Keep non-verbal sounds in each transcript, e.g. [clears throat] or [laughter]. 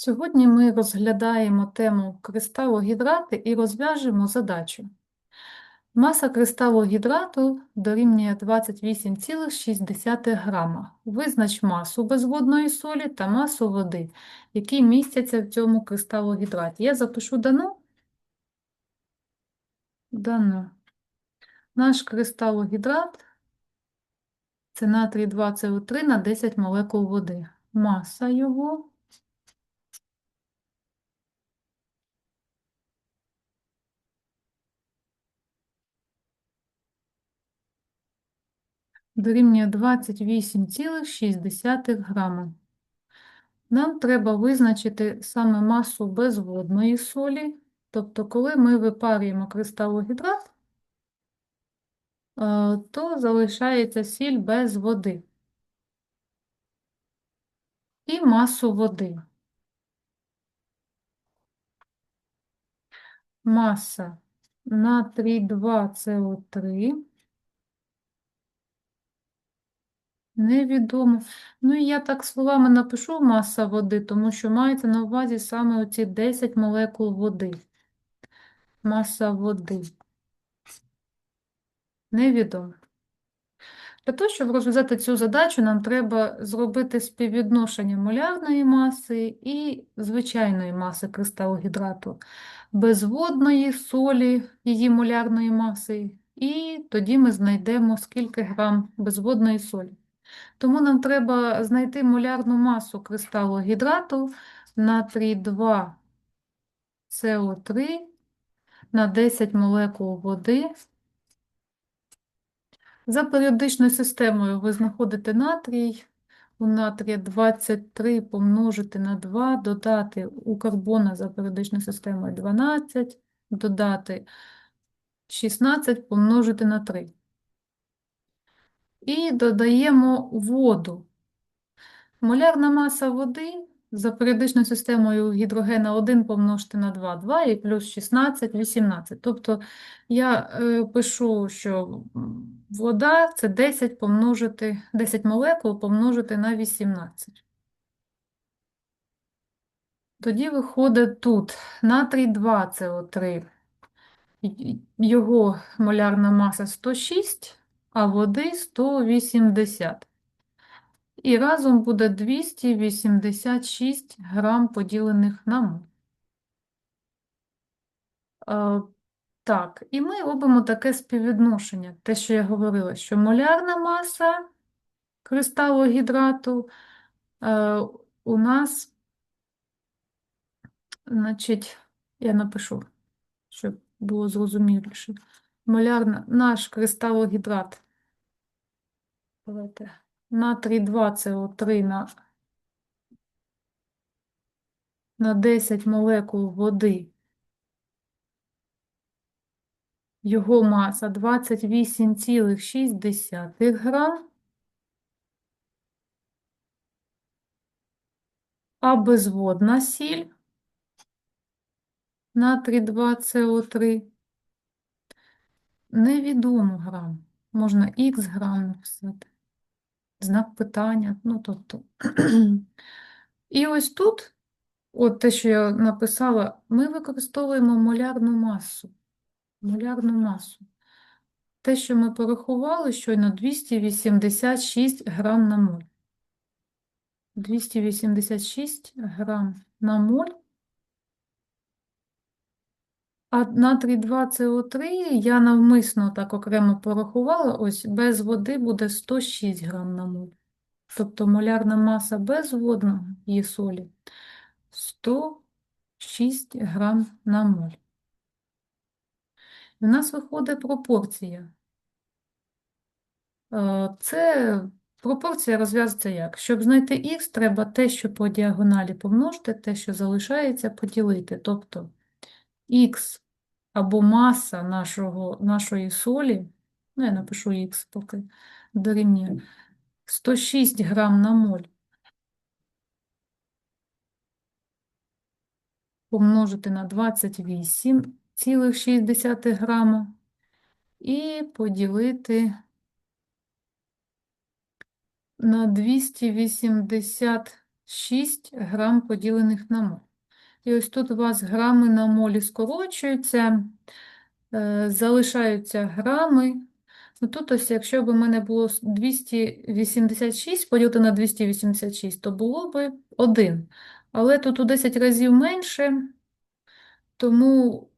Сьогодні ми розглядаємо тему кристалогідрати і розв'яжемо задачу. Маса кристалогідрату дорівнює 28,6 грама. Визнач масу безводної солі та масу води, які містяться в цьому кристалогідраті. Я запишу дано. Дано. Наш кристалогідрат – це натрій 2СО3 на 10 молекул води. Маса його дорівнює 28,6 грама. Нам треба визначити саме масу безводної солі, тобто, коли ми випарюємо кристалогідрат, е, то залишається сіль без води. І масу води. Маса натрій 2СО3. Невідомо. Ну і я так словами напишу маса води, тому що мається на увазі саме оці 10 молекул води. Маса води. Невідомо. Для того, щоб розв'язати цю задачу, нам треба зробити співвідношення молярної маси і звичайної маси кристалогідрату, безводної солі її молярної маси, і тоді ми знайдемо скільки грам безводної солі. Тому нам треба знайти молярну масу кристалогідрату натрій 2 СО3 на 10 молекул води. За періодичною системою ви знаходите натрій. У натрія 23 помножити на 2, додати у карбона за періодичною системою 12, додати 16 помножити на 3. І додаємо воду. Молярна маса води за періодичною системою гідрогена 1 помножити на 2, 2 і плюс 16, 18. Тобто я е, пишу, що вода це 10 помножити, 10 молекул помножити на 18. Тоді виходить тут натрій 2 СО3. Його молярна маса 106, а води 180. І разом буде 286 грам поділених на мол. Е, Так, і ми робимо таке співвідношення. Те, що я говорила, що молярна маса кристалогідрату е, у нас, значить, я напишу, щоб було зрозуміліше. Молярна, наш кристалогідрат. Натрій 2 СО3 на, на 10 молекул води. Його маса 28,6 грам, а безводна сіль натрій 2 СО3 невідомо грам. Можна х грам написати знак питання, ну тобто. [clears throat] І ось тут, от те, що я написала, ми використовуємо молярну масу. Молярну масу. Те, що ми порахували, щойно 286 грам на моль. 286 грам на моль. А натрій 2 СО3 я навмисно так окремо порахувала, ось без води буде 106 грам на моль. Тобто молярна маса безводного її солі 106 грам на моль. У нас виходить пропорція. Е, Це пропорція розв'язується як? Щоб знайти х, треба те, що по діагоналі помножити, те, що залишається, поділити. Тобто х або маса нашого, нашої солі, ну, я напишу х поки дорівнює 106 грам на моль. Помножити на 28,6 грама і поділити на 286 грам поділених на моль. І ось тут у вас грами на молі скорочуються, е, залишаються грами. Ну, тут ось, якщо б у мене було 286 поділити на 286, то було б 1. Але тут у 10 разів менше, тому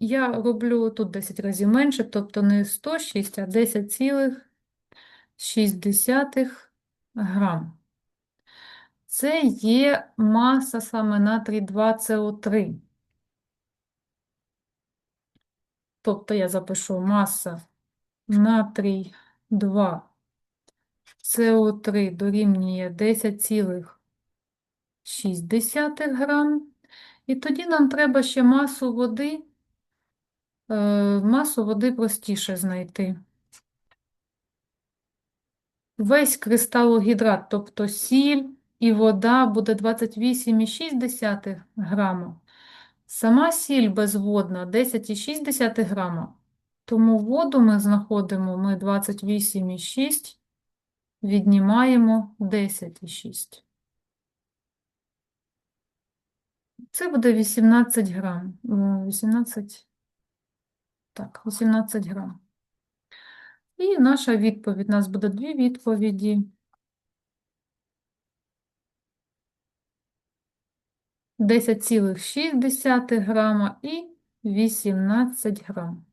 я роблю тут 10 разів менше, тобто не 106, а 10,6 грам. Це є маса саме натрій 2СО3. Тобто я запишу маса натрій 2 СО3 дорівнює 10,6 грам. І тоді нам треба ще масу води. Е, масу води простіше знайти. Весь кристалогідрат, тобто сіль і вода, буде 28,6 грама. Сама сіль безводна 10,6 грама. Тому воду ми знаходимо, ми 28,6 віднімаємо 10,6. Це буде 18 грам. 18, так, 18 грам. І наша відповідь. У нас буде дві відповіді. 10,6 грама і 18 грам.